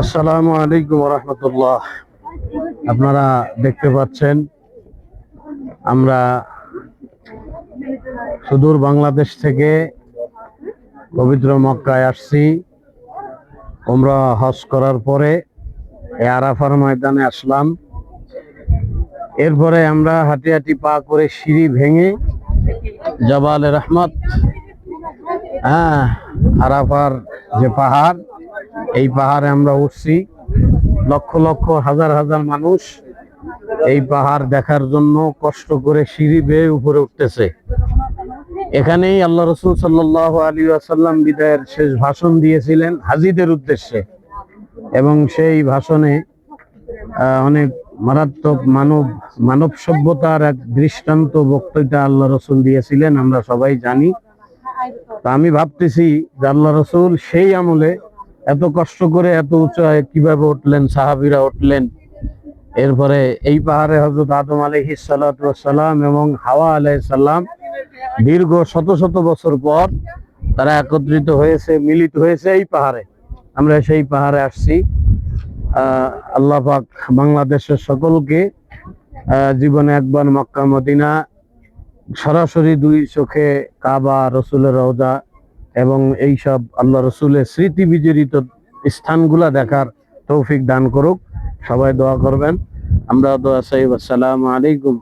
আসসালামু আলাইকুম রহমতুল্লাহ। আপনারা দেখতে পাচ্ছেন, আমরা সুদূর বাংলাদেশ থেকে পবিত্র মক্কায় আসছি। আমরা হজ করার পরে আরাফার ময়দানে আসলাম। এরপরে আমরা হাঁটি হাঁটি পা করে সিঁড়ি ভেঙে জবাল রহমত হ্যাঁ আরাফার যে পাহাড়, এই পাহাড়ে আমরা উঠছি। লক্ষ লক্ষ, হাজার হাজার মানুষ এই পাহাড় দেখার জন্য কষ্ট করে সিঁড়ি বেয়ে উপরে উঠতেছে। এখানেই আল্লাহ রসুল সাল্লাহ আলী আসাল্লাম বিদায়ের শেষ ভাষণ দিয়েছিলেন হাজিদের উদ্দেশ্যে। এবং সেই ভাষণে অনেক মারাত্মক মানব মানব সভ্যতার এক দৃষ্টান্ত বক্তৃতা আল্লাহ রসুল দিয়েছিলেন, আমরা সবাই জানি। তা আমি ভাবতেছি আল্লাহ রসুল সেই আমলে এত কষ্ট করে এত উঁচায় কীভাবে উঠলেন, সাহাবিরা উঠলেন। এরপরে এই পাহাড়ে হজরত আদম আলহি সালাম এবং হাওয়া আলাইসাল্লাম দীর্ঘ শত শত বছর পর তারা একত্রিত হয়েছে, মিলিত হয়েছে এই পাহাড়ে। আমরা সেই পাহাড়ে আসছি। আল্লাহ পাক বাংলাদেশের সকলকে জীবনে একবার মক্কা মদিনা সরাসরি দুই চোখে কাবা, রসুলের রওজা এবং এইসব আল্লাহ রসুলের স্মৃতি বিজড়িত স্থানগুলা দেখার তৌফিক দান করুক। সবাই দোয়া করবেন। আমরা দোয়া সাহিব আসসালামু আলাইকুম।